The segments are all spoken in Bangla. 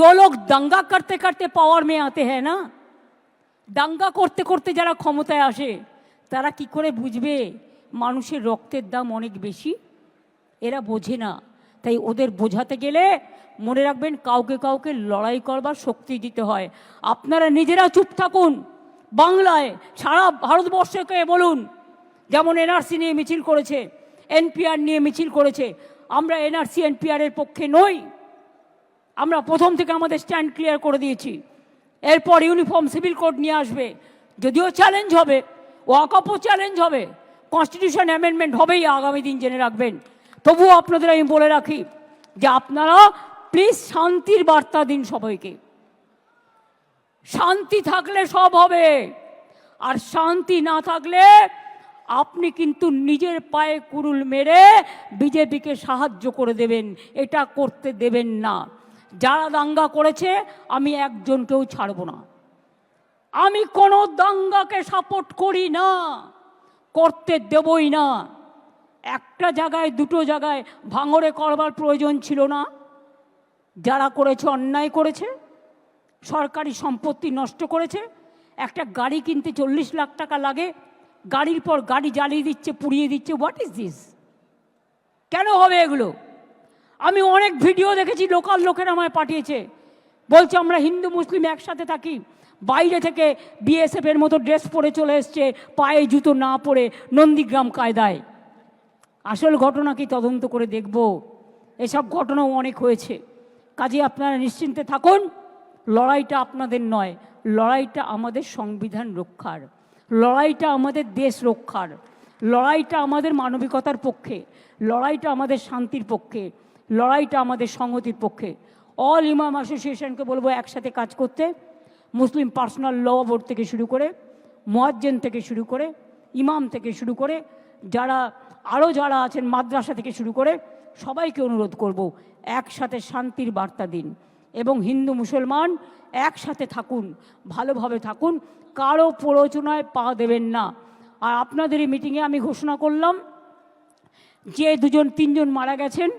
जो लोग दंगा करते करते पावर में आते हैं ना দাঙ্গা করতে করতে যারা ক্ষমতায় আসে তারা কি করে বুঝবে মানুষের রক্তের দাম অনেক বেশি এরা বোঝে না তাই ওদের বোঝাতে গেলে মনে রাখবেন কাউকে কাউকে লড়াই করবার শক্তি দিতে হয় আপনারা নিজেরা চুপ থাকুন বাংলায় সারা ভারতবর্ষকে বলুন যেমন এনআরসি নিয়ে মিছিল করেছে এনপিআর নিয়ে মিছিল করেছে আমরা এনআরসি এনপিআর এর পক্ষে নই আমরা প্রথম থেকে আমাদের স্ট্যান্ড ক্লিয়ার করে দিয়েছি। এরপর ইউনিফর্ম সিভিল কোড নিয়ে আসবে। যদিও চ্যালেঞ্জ হবে ওয়াকআপও চ্যালেঞ্জ হবে কনস্টিটিউশন অ্যামেন্ডমেন্ট হবেই আগামী দিন জেনে রাখবেন। তবুও আপনাদের আমি বলে রাখি যে আপনারা প্লিজ শান্তির বার্তা দিন সবাইকে। শান্তি থাকলে সব হবে, আর শান্তি না থাকলে আপনি কিন্তু নিজের পায়ে কুরুল মেরে বিজেপিকে সাহায্য করে দেবেন, এটা করতে দেবেন না। যারা দাঙ্গা করেছে, আমি একজনকেও ছাড়ব না। আমি কোনো দাঙ্গাকে সাপোর্ট করি না, করতে দেবই না। একটা জায়গায়, দুটো জায়গায় ভাঙড়ে করবার প্রয়োজন ছিল না। যারা করেছে, অন্যায় করেছে, সরকারি সম্পত্তি নষ্ট করেছে। একটা গাড়ি কিনতে চল্লিশ লাখ টাকা লাগে, গাড়ির পর গাড়ি জ্বালিয়ে দিচ্ছে, পুড়িয়ে দিচ্ছে হোয়াট ইজ দিস কেন হবে এগুলো? আমি অনেক ভিডিও দেখেছি, লোকাল লোকেরা আমায় পাঠিয়েছে। বলছে, আমরা হিন্দু, মুসলিম একসাথে থাকি। বাইরে থেকে বিএসএফ এর মতো ড্রেস পরে চলে এসছে, পায়ে জুতো না পরে নন্দীগ্রাম কায়দায়। আসল ঘটনা কি তদন্ত করে দেখব। এসব ঘটনাও অনেক হয়েছে। কাজে আপনারা নিশ্চিন্তে থাকুন। লড়াইটা আপনাদের নয়, লড়াইটা আমাদের সংবিধান রক্ষার। লড়াইটা আমাদের দেশ রক্ষার। লড়াইটা আমাদের মানবিকতার পক্ষে। লড়াইটা আমাদের শান্তির পক্ষে। লড়াইটা আমাদের সংহতির পক্ষে। অল ইমাম অ্যাসোসিয়েশনকে বলব একসাথে কাজ করতে মুসলিম পার্সোনাল ল বোর্ড থেকে শুরু করে মোয়াজ্জেন থেকে শুরু করে ইমাম থেকে শুরু করে, যারা আরও যারা আছেন মাদ্রাসা থেকে শুরু করে, সবাইকে অনুরোধ করব একসাথে শান্তির বার্তা দিন এবং হিন্দু মুসলমান একসাথে থাকুন, ভালোভাবে থাকুন, কারও প্ররোচনায় পা দেবেন না। আর আপনাদের এই মিটিংয়ে আমি ঘোষণা করলাম, যে দুজন, তিনজন মারা গেছেন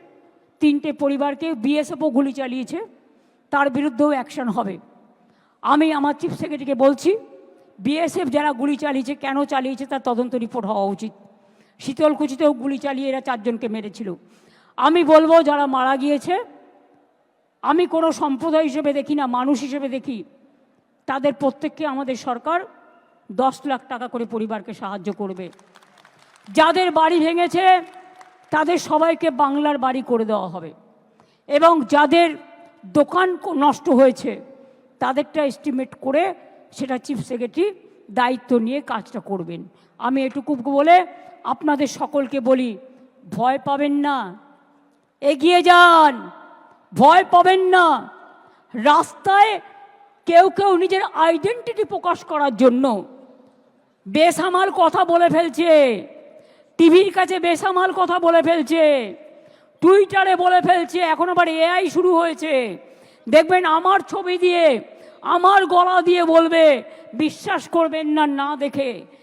তিনটে পরিবারকে বিএসএফও গুলি চালিয়েছে, তার বিরুদ্ধেও অ্যাকশন হবে। আমি আমার চিফ সেক্রেটারিকে বলছি, বিএসএফ যারা গুলি চালিয়েছে, কেন চালিয়েছে তার তদন্ত রিপোর্ট হওয়া উচিত। শীতলকুচিতেও গুলি চালিয়ে এরা চারজনকে মেরেছিল। আমি বলব, যারা মারা গিয়েছে, আমি কোনো সম্প্রদায় হিসেবে দেখি না, মানুষ হিসেবে দেখি, তাদের প্রত্যেককে আমাদের সরকার দশ লাখ টাকা করে পরিবারকে সাহায্য করবে। যাদের বাড়ি ভেঙেছে তাদের সবাইকে বাংলার বাড়ি করে দেওয়া হবে। এবং যাদের দোকান নষ্ট হয়েছে, তাদেরটা এস্টিমেট করে সেটা চিফ সেক্রেটারি দায়িত্ব নিয়ে কাজটা করবেন। আমি এটুকু বলে আপনাদের সকলকে বলি, ভয় পাবেন না। এগিয়ে যান, ভয় পাবেন না। রাস্তায় কেউ কেউ নিজের আইডেন্টিটি প্রকাশ করার জন্য বেসামাল কথা বলে ফেলছে। টিভির কাছে বেসামাল কথা বলে ফেলছে। টুইটারে বলে ফেলছে, এখন আবার এআই শুরু হয়েছে। দেখবেন আমার ছবি দিয়ে, আমার গলা দিয়ে বলবে, বিশ্বাস করবেন না না দেখে।